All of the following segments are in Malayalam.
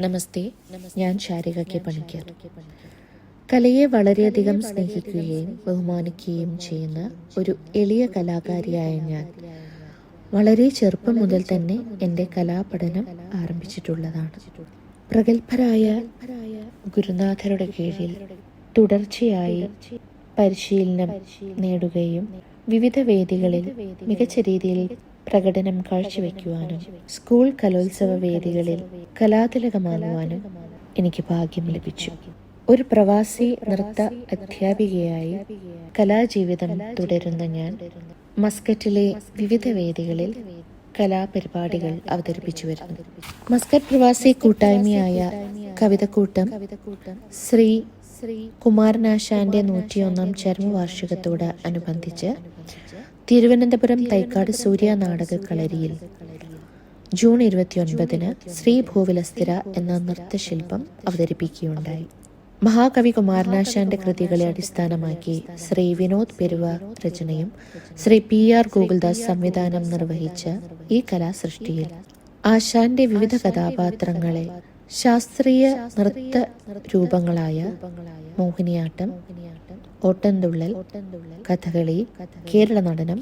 നമസ്തേ ഞാൻ ശാരിക കെ പണിക്കർ. കലയെ വളരെയധികം സ്നേഹിക്കുകയും ബഹുമാനിക്കുകയും ചെയ്യുന്ന ഒരു എളിയ കലാകാരിയായ ഞാൻ. വളരെ ചെറുപ്പം മുതൽ തന്നെ എന്റെ കലാപഠനം ആരംഭിച്ചിട്ടുള്ളതാണ്. പ്രഗത്ഭരായ ഗുരുനാഥരുടെ കീഴിൽ തുടർച്ചയായി പരിശീലനം നേടുകയും വിവിധ വേദികളിൽ മികച്ച രീതിയിൽ പ്രകടനം കാഴ്ചവെക്കുവാനും സ്കൂൾ കലോത്സവ വേദികളിൽ കലാതിലകമാകുവാനും എനിക്ക് ഭാഗ്യം ലഭിച്ചു. ഒരു പ്രവാസി നൃത്ത അധ്യാപികയായി കലാജീവിതം തുടരുന്ന ഞാൻ മസ്കറ്റിലെ വിവിധ വേദികളിൽ കലാപരിപാടികൾ അവതരിപ്പിച്ചു വരുന്നു. മസ്കറ്റ് പ്രവാസി കൂട്ടായ്മയായ കവിതക്കൂട്ടം ശ്രീ ശ്രീ കുമാരനാശാന്റെ നൂറ്റിയൊന്നാം ചരമവാർഷികത്തോട് അനുബന്ധിച്ച് തിരുവനന്തപുരം തൈക്കാട് സൂര്യ നാടക കളരിയിൽ. ജൂൺ ഇരുപത്തിയൊൻപതിന് ശ്രീ ഭൂവിലസ്ഥിര എന്ന നൃത്തശില്പം അവതരിപ്പിക്കുകയുണ്ടായി. മഹാകവി കുമാരനാശാന്റെ കൃതികളെ അടിസ്ഥാനമാക്കി ശ്രീ വിനോദ് പെരുവ രചനയും ശ്രീ പി ആർ ഗോകുൽദാസ് സംവിധാനം നിർവഹിച്ച ഈ കലാസൃഷ്ടിയിൽ ആശാന്റെ വിവിധ കഥാപാത്രങ്ങളെ ശാസ്ത്രീയ നൃത്ത രൂപങ്ങളായ മോഹിനിയാട്ടം ഓട്ടംതുള്ളൽ കഥകളി കേരള നടനം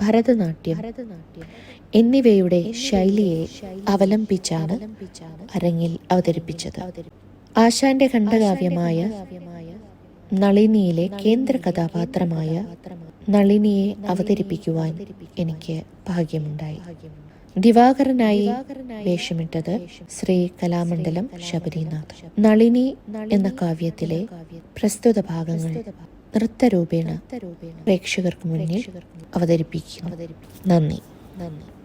ഭരതനാട്യം എന്നിവയുടെ ശൈലിയെ അവലംബിച്ചാണ് അരങ്ങിൽ അവതരിപ്പിച്ചത്. ആശാന്റെ ഖണ്ഡകാവ്യമായ നളിനിയിലെ കേന്ദ്ര കഥാപാത്രമായ നളിനിയെ അവതരിപ്പിക്കുവാൻ എനിക്ക് ഭാഗ്യമുണ്ടായി. ദിവാകരനായി വേഷമിട്ടത് ശ്രീ കലാമണ്ഡലം ശബരിനാഥ്. നളിനി എന്ന കാവ്യത്തിലെ പ്രസ്തുത ഭാഗങ്ങൾ നൃത്തരൂപേണ പ്രേക്ഷകർക്ക് മുന്നിൽ അവതരിപ്പിക്കുന്നു. നന്ദി. നന്ദി.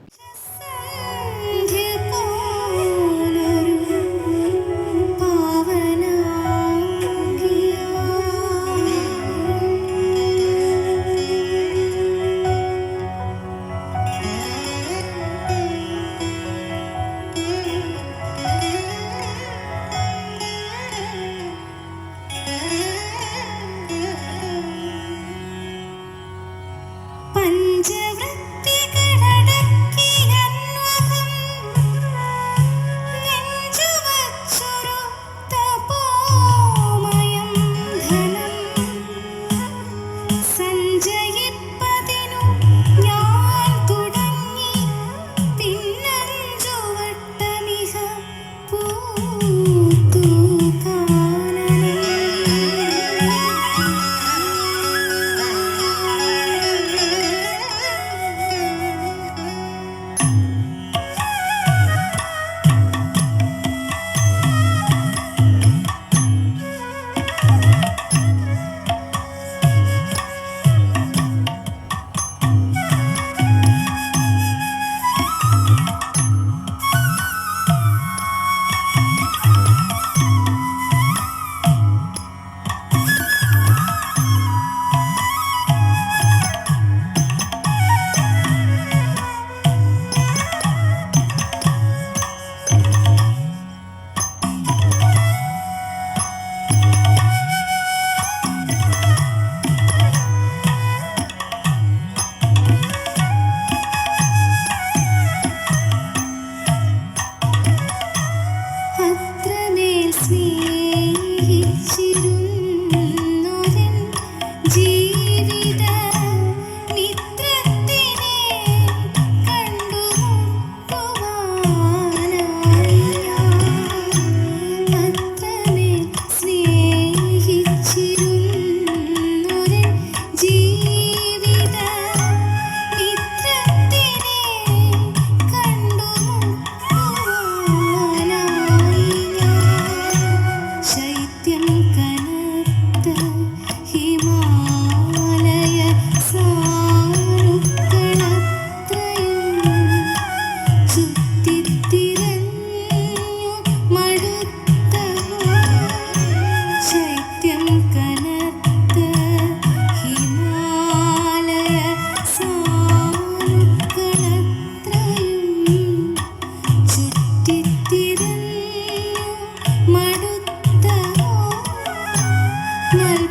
Yeah.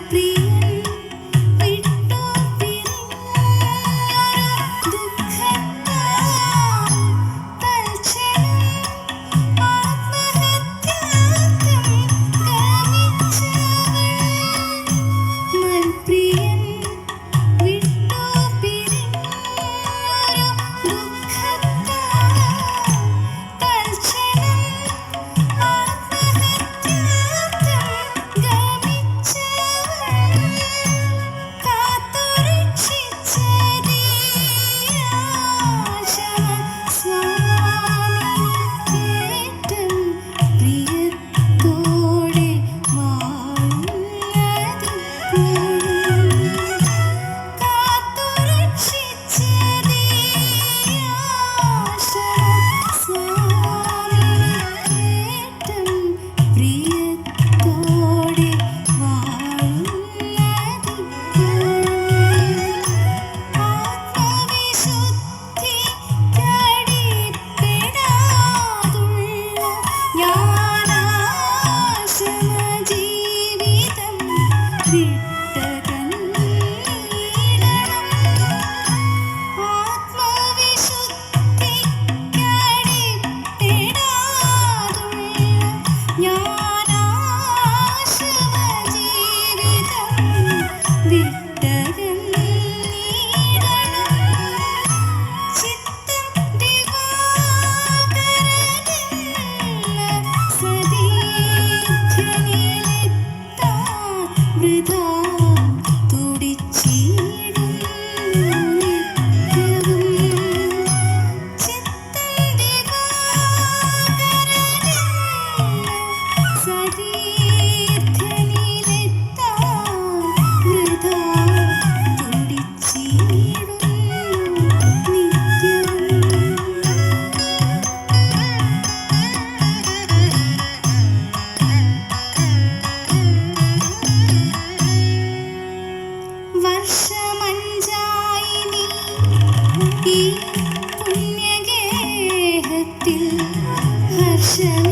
Yeah.